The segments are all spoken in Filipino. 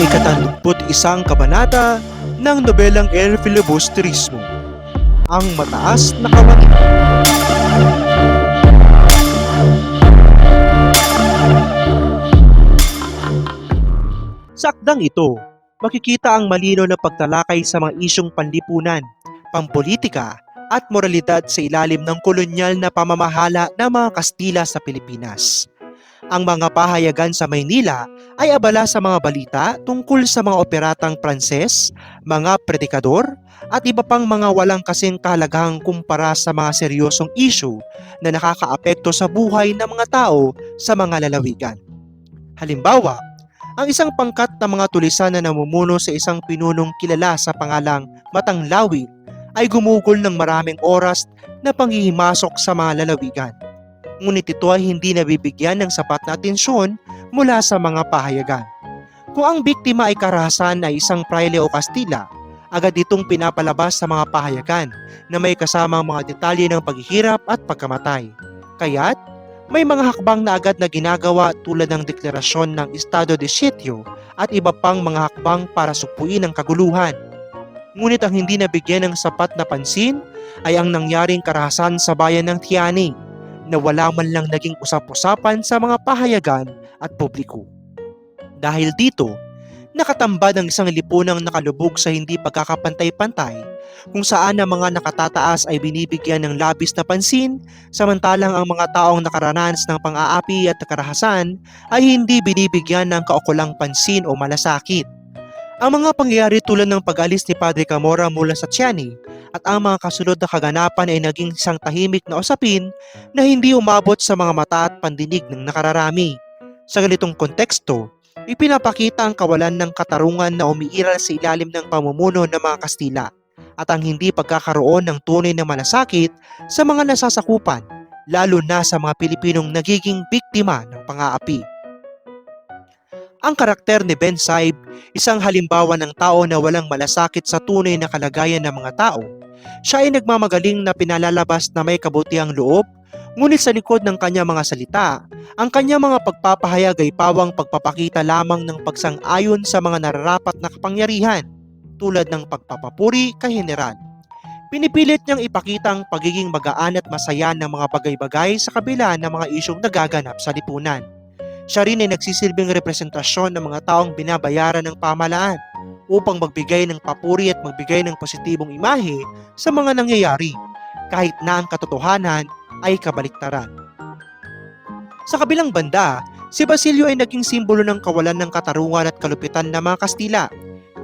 ang ikatatlumput isang kabanata ng nobelang El Filibusterismo, ang mataas na kawani. Sa akdang ito, makikita ang malino na pagtalakay sa mga isyong panlipunan, pampolitika, at moralidad sa ilalim ng kolonyal na pamamahala ng mga Kastila sa Pilipinas. Ang mga pahayagan sa Maynila ay abala sa mga balita tungkol sa mga operatang Pranses, mga predikador, at iba pang mga walang kasing kahalagahang kumpara sa mga seryosong issue na nakakaapekto sa buhay ng mga tao sa mga lalawigan. Halimbawa, ang isang pangkat na mga tulisan na namumuno sa isang pinunong kilala sa pangalang Matanglawin ay gumugol ng maraming oras na panghihimasok sa mga lalawigan. Ngunit ito ay hindi nabibigyan ng sapat na atensyon mula sa mga pahayagan. Kung ang biktima ay karahasan ay isang praile o Kastila, agad itong pinapalabas sa mga pahayagan na may kasamang mga detalye ng paghihirap at pagkamatay. Kaya't may mga hakbang na agad na ginagawa tulad ng deklarasyon ng Estado de Sitio at iba pang mga hakbang para supuin ang kaguluhan. Ngunit ang hindi nabigyan ng sapat na pansin ay ang nangyaring karahasan sa bayan ng Tiani na wala man lang naging usap-usapan sa mga pahayagan at publiko. Dahil dito, nakatambad ang isang lipunang nakalubog sa hindi pagkakapantay-pantay kung saan ang mga nakatataas ay binibigyan ng labis na pansin samantalang ang mga taong nakaranas ng pang-aapi at karahasan ay hindi binibigyan ng kaukulang pansin o malasakit. Ang mga pangyayari tulad ng pag-alis ni Padre Camora mula sa Tiani at ang mga kasunod na kaganapan ay naging isang tahimik na usapin na hindi umabot sa mga mata at pandinig ng nakararami. Sa ganitong konteksto, ipinapakita ang kawalan ng katarungan na umiiral sa ilalim ng pamumuno ng mga Kastila at ang hindi pagkakaroon ng tunay na malasakit sa mga nasasakupan, lalo na sa mga Pilipinong nagiging biktima ng pang-aapi. Ang karakter ni Ben Saib, isang halimbawa ng tao na walang malasakit sa tunay na kalagayan ng mga tao. Siya ay nagmamagaling na pinalalabas na may kabutihang loob, ngunit sa likod ng kanya mga salita, ang kanya mga pagpapahayag ay pawang pagpapakita lamang ng pagsang-ayon sa mga nararapat na kapangyarihan, tulad ng pagpapapuri kay General. Pinipilit niyang ipakita ang pagiging magaan at masaya ng mga bagay-bagay sa kabila ng mga isyong nagaganap sa lipunan. Siya rin ay nagsisilbing representasyon ng mga taong binabayaran ng pamalaan upang magbigay ng papuri at magbigay ng positibong imahe sa mga nangyayari kahit na ang katotohanan ay kabaliktaran. Sa kabilang banda, si Basilio ay naging simbolo ng kawalan ng katarungan at kalupitan ng mga Kastila.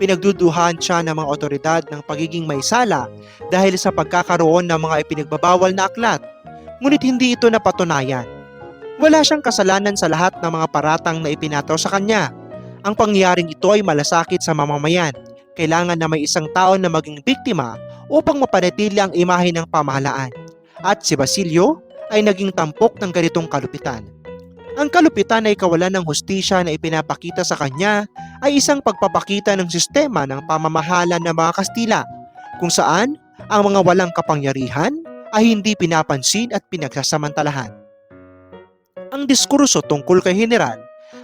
Pinagduduhan siya ng mga otoridad ng pagiging may sala dahil sa pagkakaroon ng mga ipinagbabawal na aklat. Ngunit hindi ito napatunayan. Wala siyang kasalanan sa lahat ng mga paratang na ipinato sa kanya. Ang pangyayaring ito ay malasakit sa mamamayan. Kailangan na may isang tao na maging biktima upang mapanatili ang imahe ng pamahalaan. At si Basilio ay naging tampok ng ganitong kalupitan. Ang kalupitan ay kawalan ng hustisya na ipinapakita sa kanya ay isang pagpapakita ng sistema ng pamamahala ng mga Kastila kung saan ang mga walang kapangyarihan ay hindi pinapansin at pinagsasamantalahan. Ang diskurso tungkol kay General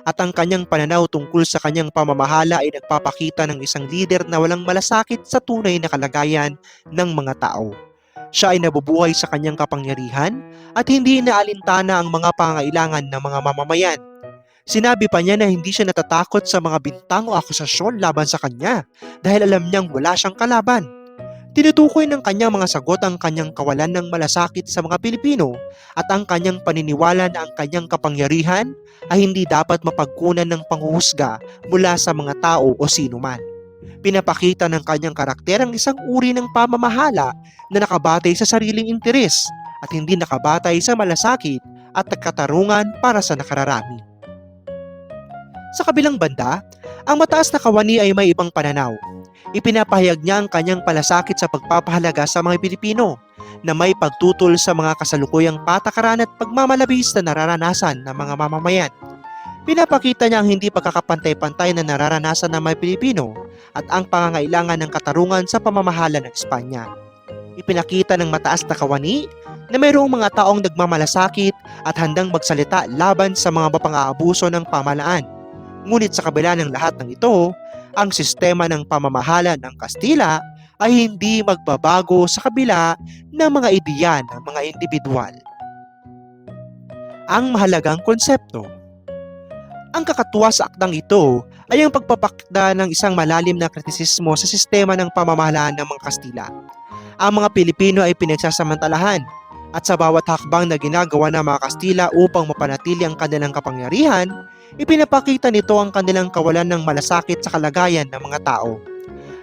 at ang kanyang pananaw tungkol sa kanyang pamamahala ay nagpapakita ng isang lider na walang malasakit sa tunay na kalagayan ng mga tao. Siya ay nabubuhay sa kanyang kapangyarihan at hindi inaalintana ang mga pangailangan ng mga mamamayan. Sinabi pa niya na hindi siya natatakot sa mga bintang o akusasyon laban sa kanya dahil alam niyang wala siyang kalaban. Tinutukoy ng kanyang mga sagot ang kanyang kawalan ng malasakit sa mga Pilipino at ang kanyang paniniwala na ang kanyang kapangyarihan ay hindi dapat mapagkunan ng panghuhusga mula sa mga tao o sino man. Pinapakita ng kanyang karakter ang isang uri ng pamamahala na nakabatay sa sariling interes at hindi nakabatay sa malasakit at katarungan para sa nakararami. Sa kabilang banda, ang mataas na kawani ay may ibang pananaw. Ipinapahayag niya ang kanyang palasakit sa pagpapahalaga sa mga Pilipino na may pagtutol sa mga kasalukuyang patakaran at pagmamalabis na nararanasan ng mga mamamayan. Pinapakita niya ang hindi pagkakapantay-pantay na nararanasan ng mga Pilipino at ang pangangailangan ng katarungan sa pamamahala ng Espanya. Ipinakita ng mataas na kawani na mayroong mga taong nagmamalasakit at handang magsalita laban sa mga mapang-aabuso ng pamalaan. Ngunit sa kabila ng lahat ng ito, ang sistema ng pamamahala ng Kastila ay hindi magbabago sa kabila ng mga ideya ng mga individual. Ang mahalagang konsepto Ang kakatuwa sa akdang ito ay ang pagpapakda ng isang malalim na kritisismo sa sistema ng pamamahalaan ng mga Kastila. Ang mga Pilipino ay pinagsasamantalahan at sa bawat hakbang na ginagawa ng mga Kastila upang mapanatili ang kanilang kapangyarihan, ipinapakita nito ang kanilang kawalan ng malasakit sa kalagayan ng mga tao.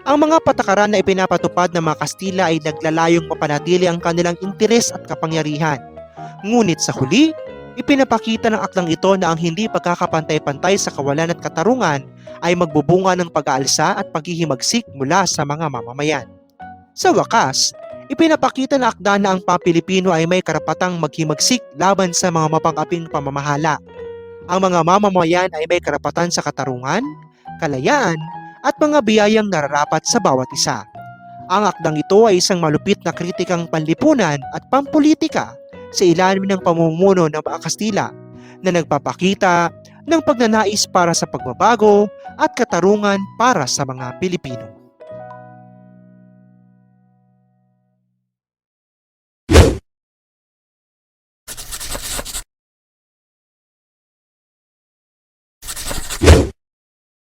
Ang mga patakaran na ipinapatupad ng mga Kastila ay naglalayong mapanatili ang kanilang interes at kapangyarihan. Ngunit sa huli, ipinapakita ng akdang ito na ang hindi pagkakapantay-pantay sa kawalan at katarungan ay magbubunga ng pag-aalsa at paghihimagsik mula sa mga mamamayan. Sa wakas, ipinapakita ng akda na ang Pilipino ay may karapatang maghimagsik laban sa mga mapangaping pamamahala. Ang mga mamamayan ay may karapatan sa katarungan, kalayaan, at mga biyayang nararapat sa bawat isa. Ang akdang ito ay isang malupit na kritikang panlipunan at pampolitika sa ilalim ng pamumuno ng mga Kastila na nagpapakita ng pagnanais para sa pagbabago at katarungan para sa mga Pilipino.